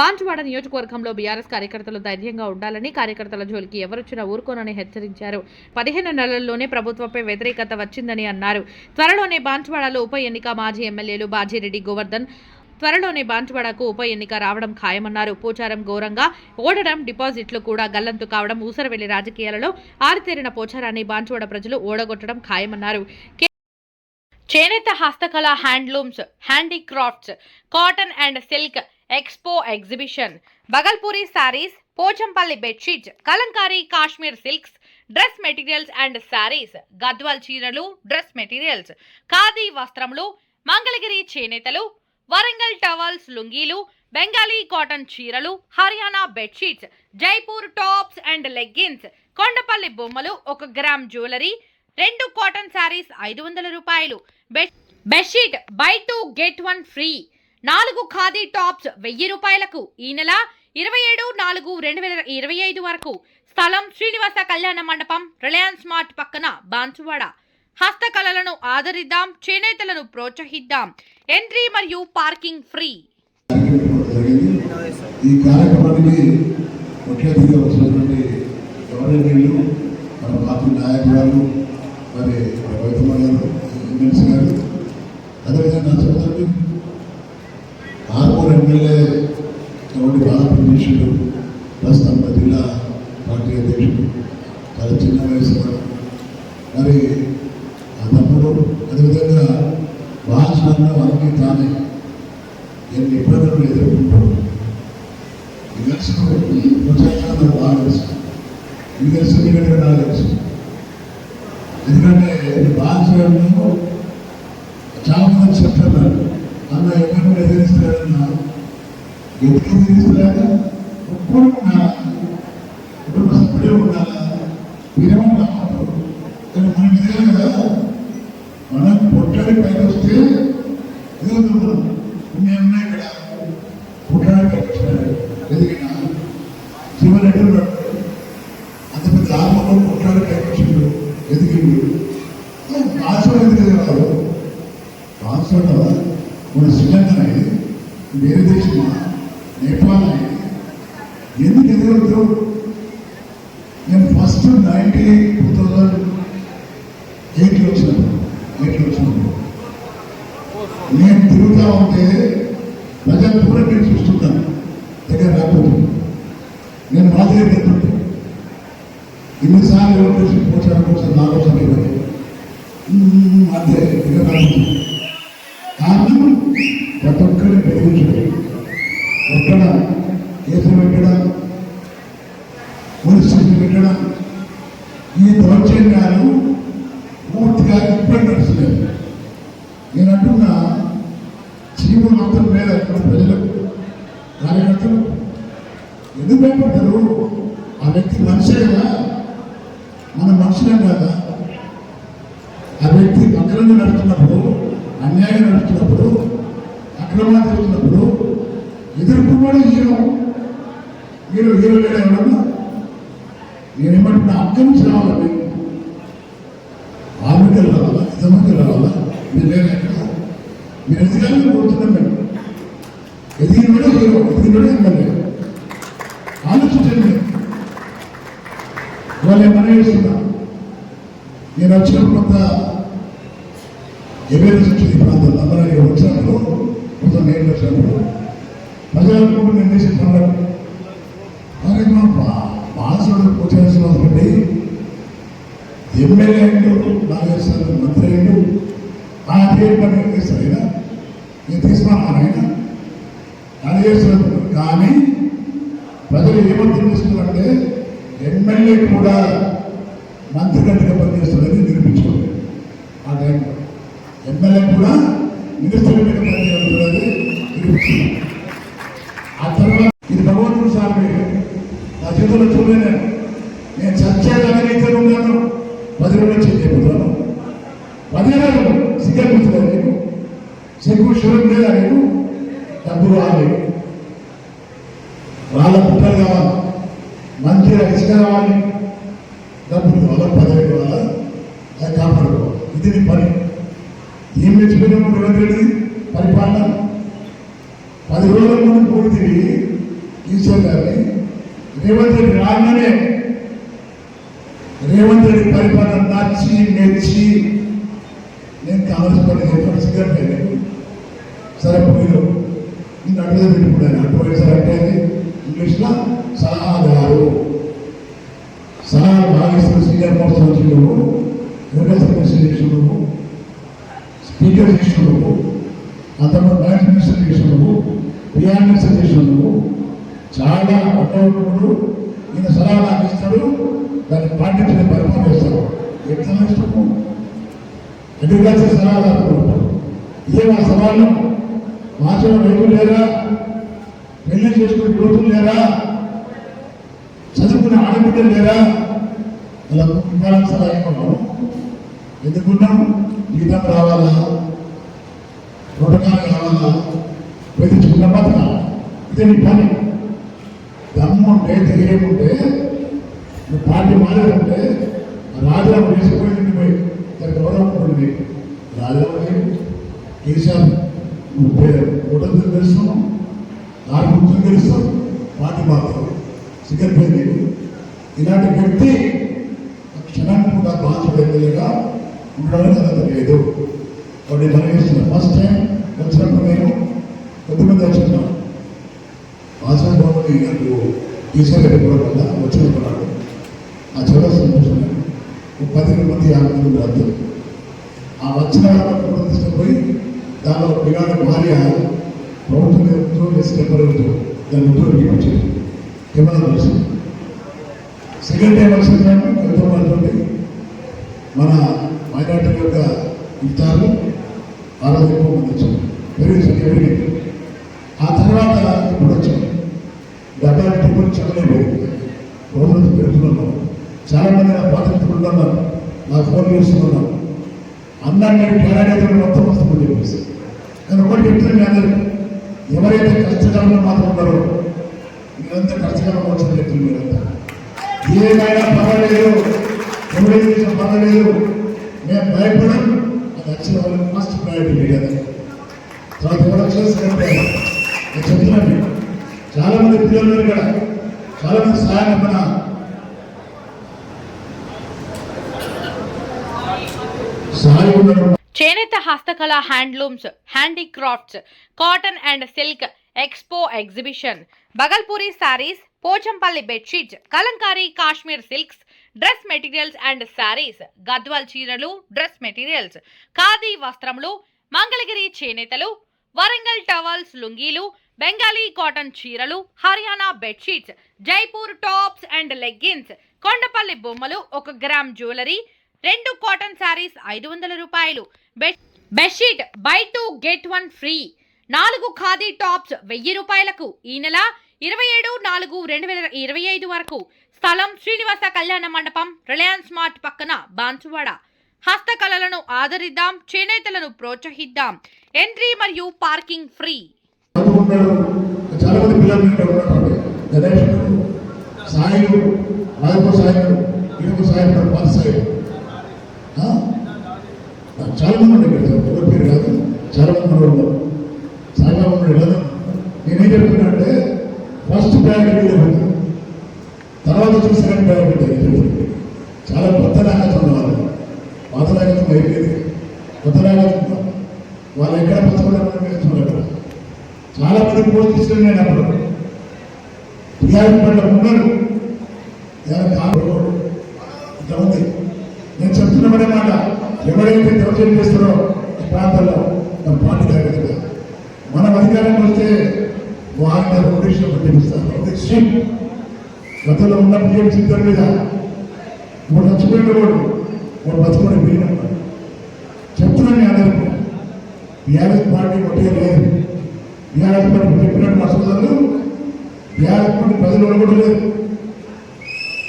బాన్సువాడ నియోజకవర్గంలో బీఆర్ఎస్ కార్యకర్తలు ధైర్యంగా ఉండాలని కార్యకర్తల జోలికి ఎవరొచ్చినా ఊరుకోనని హెచ్చరించారు. పదిహేను నెలల్లోనే ప్రభుత్వంపై వ్యతిరేకత వచ్చిందని అన్నారు. త్వరలోనే బాన్సువాడలో ఉప ఎన్నిక మాజీ ఎమ్మెల్యేలు బాజిరెడ్డి గోవర్ధన్ త్వరలోనే బాన్సువాడకు ఉప ఎన్నిక రావడం ఖాయమన్నారు. పోచారం ఘోరంగా ఓడడం డిపాజిట్లు కూడా గల్లంతు కావడం ఊసరవెల్లి రాజకీయాలలో ఆరితేరిన పోచారాన్ని బాన్సువాడ ప్రజలు ఓడగొట్టడం ఖాయమన్నారు. చేనేత హస్తకళ handlooms handicrafts cotton and silk expo exhibition. Bhagalpuri sarees Pochampally bedsheet Kalamkari Kashmir silks dress materials and sarees Gadwal చీరలు డ్రెస్ మెటీరియల్స్ ఖాదీ వస్త్రములు మంగళగిరి చేనేతలు వరంగల్ టవల్స్ లుంగీలు బెంగాలీ కాటన్ చీరలు Haryana bedsheets Jaipur tops and leggings Kondapalli బొమ్మలు ఒక గ్రామ్ జ్యువెలరీ రెండు cotton saris ఐదు వందల రూపాయలు. Bed bedsheet buy two get one free. నాలుగు ఖాదీ టాప్స్ వెయ్యి రూపాయలకు. ఈ నెల ఇరవై ఏడు నాలుగు రెండు వేల ఇరవై ఐదు వరకు స్థలం శ్రీనివాస కళ్యాణ మండపం రిలయన్స్ మార్ట్ పక్కన బాన్సువాడ. హస్తకళలను ఆదరిద్దాం చేనేతలను ప్రోత్సహిద్దాం. ఎంట్రీ మరియు పార్కింగ్ ఫ్రీ. ఈ కార్యక్రమానికి ముఖ్య అతిథిగా వచ్చినటువంటి గవర్నర్లు మన పార్టీ నాయకురాలు మరి రవితమ్మ గారు ఎమ్మెల్సీ గారు అదేవిధంగా ఎమ్మెల్యే గౌడి బాలప్రదేశుడు ప్రస్తుతం జిల్లా పార్టీ అధ్యక్షుడు చాలా చిన్న వయసు మరి ఆ తమ్ముడు అదేవిధంగా వాచ్మెన్ అన్ని తానే. ఎన్ని ఇబ్బందులు ఎదుర్కొంటాడు? ఈ దర్శనం బాగా తెలుసు ఈ దర్శనం ఇక్కడ తెలుసు. ఎందుకంటే ఇది చాలా మంది చెప్తున్నారు. అన్న ఎవరిని ఎదిరిస్తారన్నా ఎందుకు ఎదిరిస్తారా ఒక్కడు ఉండాలా కుటుంబ సభ్యుడే ఉండాలా మీరేమన్నా కానీ మనకి తెలియదు కదా మనం పొట్టడి పైకి వస్తే ఎదుగుతున్నాం మేము ఉన్నాయి ఇక్కడ పుట్టాడు కట్టించాడు ఎదిగిన శివరెడ్డి ఉన్నాడు అంత పెద్ద ఆత్మలో పుట్టాడు కట్టించాడు ఎదిగిండు కాసు ఎదిగేది కాదు కాసు మన శ్రీలంక అనేది వేరే దేశమా నేపాల్ ఎందుకు ఎదగలుగుతావు నేను ఫస్ట్ నైన్టీ టూ థౌజండ్ ఎయిట్లో వచ్చినప్పుడు ఎయిట్లో వచ్చినప్పుడు. నేను తిరుగుతా ఉంటే ప్రజలు కూడా నేను చూస్తున్నాను దగ్గర రాకపోతుంది నేను మాదిరి పెడుతుంటే ఎన్నిసార్లు ఎవరు చూసి పోచారు కోసం నా కోసం ఇవ్వదు అంతే దగ్గర రాకపోతుంది కారణం ప్రతి ఒక్కరిని బెదిరించడం. ఎక్కడ? కేసులు పెట్టడం? పోలీస్ పెట్టడం? ఈ దౌర్జన్యాలు పూర్తిగా ఇప్పుడు నడుస్తున్నాయి నేను అంటున్నా చీము మాత్రం మీద ఇక్కడ ప్రజలు? కార్యకర్తలు ఎందుకు భయపడతారు ఆ వ్యక్తి మనిషే కదా? మన మనుషులే కదా? ఆ వ్యక్తి అక్రమంగా నడుస్తున్నప్పుడు అన్యాయం నడుస్తున్నప్పుడు అక్రమాలు జరుగుతున్నప్పుడు ఎదుర్కొన్నాడు హీరో. హీరో హీరో లేడా ఎవరన్నా నేనేమంటున్నా అక్కడి నుంచి రావాలి. ఆమెకి రావాలా? ఇతమకి రావాలా? మీరు లేరా ఎక్కడ మీరు ఎదగాలని కోరుతున్నాం మేము ఎదిగినోడే హీరో ఎదిగినోడే ఎమ్మెల్యే. ఆలోచించండి. వాళ్ళు ఏమన్నా చేస్తున్నా? నేను వచ్చినప్పుడు కొంత ఎవేరెన్స్ వచ్చింది ఈ ప్రాంతంలో అందరూ వచ్చినప్పుడు కొంత నేను వచ్చినప్పుడు ప్రజలకు నేను చేసే పనులు అరే మా ఎమ్మెల్యే అయిండు నాగేశ్వర మంత్రి అయిండు ఆ పేరు పని చేస్తారు ఆయన నేను తీసుకున్నాను ఆయన నాగేశ్వర కానీ ప్రజలు ఏమర్థం చేస్తున్నారంటే ఎమ్మెల్యే కూడా మంత్రి గట్టిగా పనిచేస్తుందని నిరూపించుకోండి ఆ టైంలో ఎమ్మెల్యే కూడా మినిస్టర్ మీద పనిచేస్తుందని ఆ తర్వాత ఇది భగవంతుడు సార్ మీరు నా చేతుల్లో చూడలేను నేను చచ్చేదాన్ని అయితే ఉన్నాను పది రోజులు చెప్తాను పది రోజులు సిగ్గనిపించలేదు నీకు సిగ్గు లేదా నేను డబ్బు కావాలి వాళ్ళ పుట్టలు కావాలి. మంచి ఇసుక కావాలి. డబ్బులు కావాలి? పదవి కావాలి? అది కాపాడుకోవాలి. ఇది నీ పని. ఏం మెచ్చిపోయినా రెడ్డి పరిపాలన. పది రోజుల ముందు పూర్తి ఈశ్వర్ గారిని రేవంత్ రెడ్డి రాగానే రేవంత్ రెడ్డి పరిపాలన నచ్చి మెచ్చి. నేను కావలసిన పని చెప్పాను సిగరెట్ లేదు సరే మీరు ఇంకా అడ్డు పెట్టుకున్నాను అడ్వైజర్ అంటే ఇంగ్లీష్లో సలహాదారు. సలహా భావిస్తున్న సీనియర్ మోస్ట్ వచ్చి నువ్వు రిప్రజెంటేషన్ స్పీకర్ చేసి అతను అంతకుముందు మ్యాథ్ మినిస్టర్ చేసి నువ్వు పిఆర్ మినిస్టర్ చేసి చాలా అడ్డవుడు ఈయన సలహా నాకు ఇస్తాడు దాన్ని పాటించిన పరిపాలన చేస్తాడు. ఎట్లా ఇష్టము అగ్రికల్చర్ సలహాదారు ఇదే మా సవాళ్ళు మాసం రైతులు లేరా పెళ్ళి చేసుకునే యువతులు లేరా చదువుకునే ఆడబిడ్డలు లేరా? అలా కుటుంబాలకు సలహా ఇవ్వడం ఎందుకున్నాం? జీతం రావాలా? ప్రోటోకాల్ కావాలా? వెతుచుకున్న బతక ఇదే నీ పని. దమ్ము ఉంటే ధైర్యం నువ్వు పార్టీ మారేదంటే రాజీనామా వేసిపోయింది పోయి గౌరవం ఉంటుంది. రాజీనామా కేసీఆర్. ముప్పై ఓటర్లు తెలుస్తున్నావు ఆరు గుర్తులు తెలుస్తావు పార్టీ మాత్రం సిగ్గరిపోయింది ఇలాంటి వ్యక్తి క్షణాన్ని కూడా బాధ్యత ఎమ్మెల్యేగా ఉండడానికి అర్హత లేదు. కాబట్టి మనం ఫస్ట్ టైం వచ్చినప్పుడు నేను కొద్దిమంది వచ్చినాం. ఆచార బాబుని నాకు తీసుకెళ్ళిపోవడం వల్ల వచ్చినప్పుడు ఆ చివరి సంతోషం పది మంది యాభై మంది రాత్రులు ఆ వచ్చిన వాళ్ళని తీసుకుపోయి దానిలో పిల్లాడు భార్య ప్రభుత్వం నేర్పుతూ లేచి చెప్పలేదు దాని ముద్ర వచ్చింది కెమెరా తెలుసు సెకండ్ టైం వచ్చిందంటే ఎంతో మన మైనార్టీ యొక్క ఇఫ్తార్లు ఆ రోజు ఎక్కువ పెరిగింది ఆ తర్వాత ఇప్పుడు వచ్చాం. డబ్బా టిప్పులు చెప్పలేదు రోజు పెడుతున్నాం. చాలా మంది నా బాధితులు ఉన్నారు నా ఫోన్ చేస్తున్నాను అందరినీ కేరళ మొత్తం వస్తుందని చెప్పేసి. నేను ఒకటి చెప్తున్నాను అందరూ ఎవరైతే కష్టకాలంలో మాత్రం ఉన్నారో మీరంతా కష్టకాలం వచ్చిన వ్యక్తులు మీరంతా. ఏమైనా పర్వాలేదు ఎవరైతే పర్వాలేదు మేము భయపడం అది వచ్చిన వాళ్ళకి ఫస్ట్ ప్రయారిటీ మీడియా తర్వాత ఎవరు వచ్చినా నేను చెప్తున్నాను మీకు. చాలా మంది పిల్లలు ఉన్నారు ఇక్కడ. చాలా మంది సహాయం మన సహాయం ఉన్నారు చేనేత హస్తకళ handlooms handicrafts cotton and silk expo exhibition Bhagalpuri sarees Pochampally bedsheets Kalamkari Kashmir silks dress materials and sarees Gadwal చీరలు డ్రెస్ మెటీరియల్స్ ఖాదీ వస్త్రములు మంగళగిరి చేనేతలు వరంగల్ టవల్స్ లుంగీలు బెంగాలీ కాటన్ చీరలు Haryana bedsheets Jaipur tops and leggings Kondapalli బొమ్మలు ఒక గ్రామ్ జ్యువెలరీ రెండు cotton saris ఐదు వందల రూపాయలు. Bedsheet buy two get one free. నాలుగు ఖాదీ టాప్స్ వెయ్యి రూపాయలకు. ఈ నెల ఇరవై ఏడు నాలుగు రెండు వేల ఇరవై ఐదు వరకు. స్థలం శ్రీనివాస కళ్యాణ మండపం రిలయన్స్ మార్ట్ పక్కన బాన్సువాడ. హస్తకళలను ఆదరిద్దాం చేనేతలను ప్రోత్సహిద్దాం. ఎంట్రీ మరియు పార్కింగ్ ఫ్రీ. చదువుకుంటారు చాలా మంది చాలా మంది ఉన్నారు ఎవరి పేరు కాదు? చాలా మంది ఉన్నారు ఉన్నారు. సాయిబాబా ఉన్నాడు నేనేం చెప్తున్నా అంటే ఫస్ట్ ప్రయారిటీ పెడతాను తర్వాత చూసిన ప్రయారిటీ చాలా కొత్త నాయకత్వం వాళ్ళు పాత నాయకత్వం అయిపోయింది. కొత్త నాయకత్వం వాళ్ళు ఎక్కడ పచ్చబడ్డారు వేస్తున్నారు చాలా మంది పోస్ట్ నేను అప్పుడు. టీఆర్ఎస్ పట్ల ఉన్నారు. ఇలా కాదు ఇట్లా మాట ఎవరైతే దౌర్జన్యం చేస్తారో ఈ ప్రాంతంలో మన పార్టీ కార్యకర్తగా మనం అధికారంలో వస్తే వారిని రౌడీష్ పట్టిస్తారు షిప్ గతంలో ఉన్న పిఎంసీ ఇద్దరి మీద మూడు చచ్చిపోయిన వాడు వాడు బతుకుని పోయిన చెప్తున్నాను అందరికీ. బీఆర్ఎస్ పార్టీ ఒకటే లేదు. బీఆర్ఎస్ పార్టీ చెప్పినట్టు మా సోదరులు బీఆర్ఎస్ పార్టీ ప్రజలు కూడా లేదు.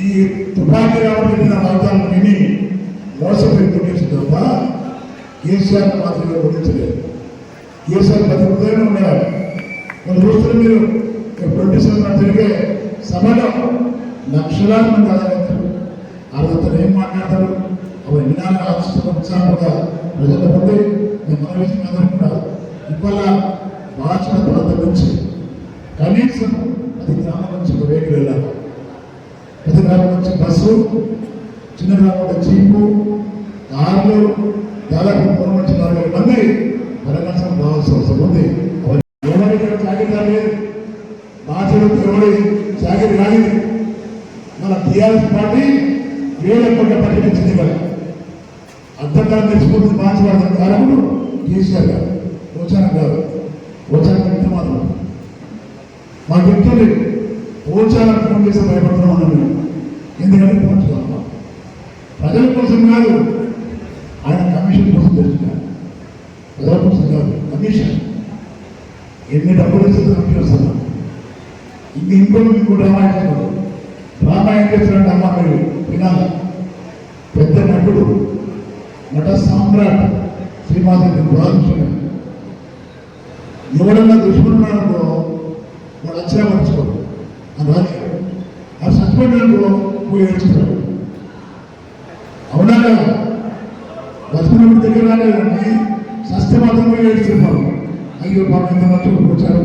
ఈ తుపాకీ రావడం చెప్పిన వాగ్దానం విని మోసపోయి గురించి తప్ప కేసీఆర్ మాత్రమే గురించలేదు కేసీఆర్ బతుకుతూనే ఉన్నారు. మరి చూస్తున్న మీరు ప్రొడ్యూసర్ జరిగే సభలో లక్షలాది మంది ఆదరిస్తారు. వాళ్ళందరూ ఏం మాట్లాడతారు? అవి వినాలని ఆలోచిస్తున్న ఉత్సాహంగా ప్రజల పొంది మేము మనవేసినందరూ కూడా ఇవాళ భాషల ప్రాంత నుంచి కనీసం ప్రతి గ్రామం నుంచి ఒక వెహికల్ వెళ్ళాలి. ప్రతి గ్రామం నుంచి బస్సు చిన్న గ్రామం నుంచి జీపు కార్లు దాదాపు మూడు నుంచి నాలుగు మంది తెలంగాణ సభ రావాల్సిన అవసరం ఉంది. ఎవరి ఇక్కడ జాగ్రత్త లేదు బాధ్యత ఎవరి జాగ్రత్త రాలేదు మన టీఆర్ఎస్ పార్టీ వేల కోట్ల పట్టించింది కదా అర్థకాలం తెచ్చుకుంటుంది మార్చబడిన కారణం కేసీఆర్ గారు. వచ్చాను కాదు వచ్చాను వ్యక్తి మాత్రం. మా వ్యక్తులు పోల్చాలని ఫోన్ చేసి భయపడుతున్నాం అన్నాం ఎందుకంటే పోల్చుకోవాలి ప్రజల కోసం కాదు ఆయన కమిషన్ కోసం తెచ్చుకున్నారు ప్రజల కోసం కాదు కమిషన్ ఎన్ని డబ్బులు ఇస్తుంది కమిషన్ వస్తున్నాం. ఇంక ఇంకో ఇంకో డ్రామా అమ్మ మీరు వినాలి. పెద్ద నటుడు. నట సామ్రాట్ శ్రీమాధవి బాలకృష్ణ ఎవరైనా దుష్మనున్నారో వాడు అచ్చగా పరచుకోరు అని రాజు ఆ చచ్చిపోయినప్పుడు పోయి ఏడ్చుతారు అవునా బతుకున్నప్పుడు దగ్గర రాలేదండి సస్య మాత్రం పోయి ఏడ్చుతున్నారు అయ్యో పాపం నటుడు వచ్చారు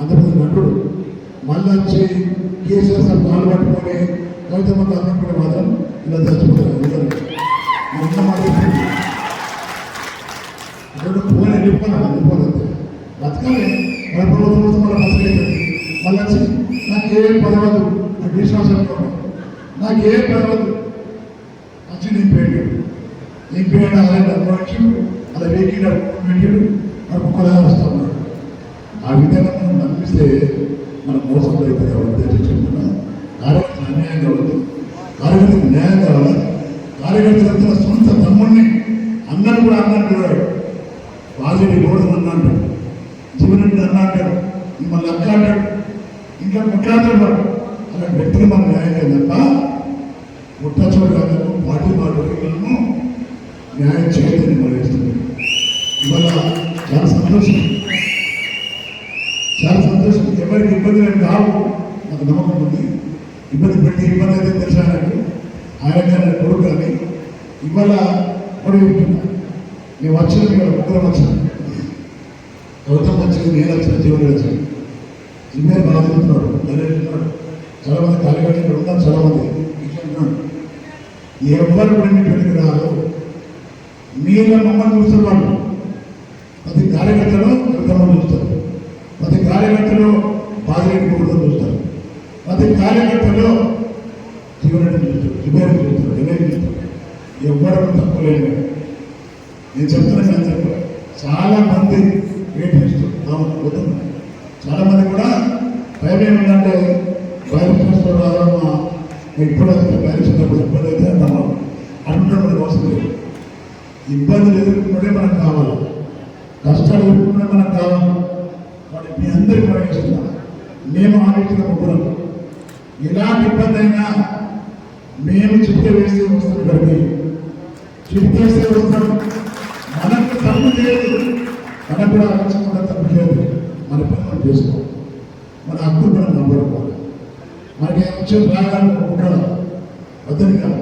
అంతమంది నటుడు మళ్ళీ వచ్చి కేసీఆర్ సార్ కాలు పట్టుకొని కవితమ్మ కాలు మాత్రం ఇలా చచ్చిపోతారు. అందరూ మొన్న మాట చెప్పింది. ఇప్పుడు ఫోన్ వెళ్ళిపోయినా బతకాలి. మన ప్రభుత్వం మన బతకలేదు మళ్ళీ వచ్చి నాకు ఏ పదవదు నాకు విశ్వాసం నాకు ఏ పదవదు వచ్చి నేను పేడు నేను అలా అనుభవించు అలా పెట్టాడు నాకు వస్తుంది ఆ విధంగా మనం నమ్మిస్తే మన మోసం అయితే ఎవరి చెప్తున్నా కార్యకర్త అన్యాయం కావద్దు. కార్యకర్తకు న్యాయం కావాలి? కార్యకర్తలు తన సొంత తమ్ముడిని అన్నను కూడా అన్నట్టు వాజిని గోడలు అన్నాడు అంటాడు. జీవనుడిని అన్న అంటాడు. మిమ్మల్ని అక్క అంటాడు. ఇంకా ముట్లాంటాడు అలా అలాంటి వ్యక్తికి మనం న్యాయం కాదు తప్ప ముట్టచోడు కాదు. పార్టీ మాట న్యాయం చేయదని భావిస్తుంది ఇవాళ చాలా సంతోషం. చాలా సంతోషం. ఎవరికి ఇబ్బంది లేదు కావు నాకు నమ్మకం ఉంది. ఇబ్బంది పెట్టి ఇబ్బంది అయితే తెలుసా నాకు? ఆయన కొడుకు కానీ ఇవాళ కూడా చెప్తున్నా. నేను వచ్చాను ఇక్కడ ముగ్గురం వచ్చాను. గౌతమ్ వచ్చింది నేను వచ్చిన జీవుడు వచ్చాను. ఇవే బాధిస్తున్నాడు నరేస్తున్నాడు చాలా మంది కార్యకర్తలు ఇక్కడ ఉన్నారు. చాలా మంది ఇట్లా ఎవరు కూడా మీ పెళ్ళికి రాదు మీరు మమ్మల్ని చూస్తున్నారు ప్రతి కార్యకర్తలు గౌతమ్మ చూస్తారు. ప్రతి కార్యకర్తలు బాధిరెడ్డి కూడా చూస్తారు. ప్రతి కార్యకర్తలో జీవనరెడ్డి చూస్తారు జుబేరు చూస్తారు జగన్ చూస్తారు. ఎవరు తప్పలేదు. నేను చెప్తున్నా కానీ చెప్ప చాలా మంది వెయిట్ చేస్తారు. పోతున్నారు చాలా మంది కూడా భయం ఏమిటంటే వైరస్ చేస్తారు రాదమ్మా ఇప్పుడు వైరస్ ఉన్నప్పుడు ఇబ్బంది అయితే అన్నమాట అంటున్నప్పుడు అవసరం లేదు. ఇబ్బందులు ఎదుర్కొన్నదే మనకు కావాలి. కష్టాలు ఎదుర్కొన్నదే మనకు కావాలి వాటి మీ అందరికీ ప్రవేశిస్తున్నా మేము ఆలోచన ముగ్గురం. ఎలాంటి ఇబ్బంది అయినా మేము చిత్త వేస్తే వస్తాం ఇక్కడికి. చిత్తేస్తే వస్తాం మనకు తప్పు లేదు. మనకు కూడా ఆలోచించకుండా తప్పు లేదు. మన పని మనం చేసుకోవాలి. మన హక్కులు మనం నమ్మడుకోవాలి మనకి వచ్చే రాగాలను ఉంటాడు వద్దని కాదు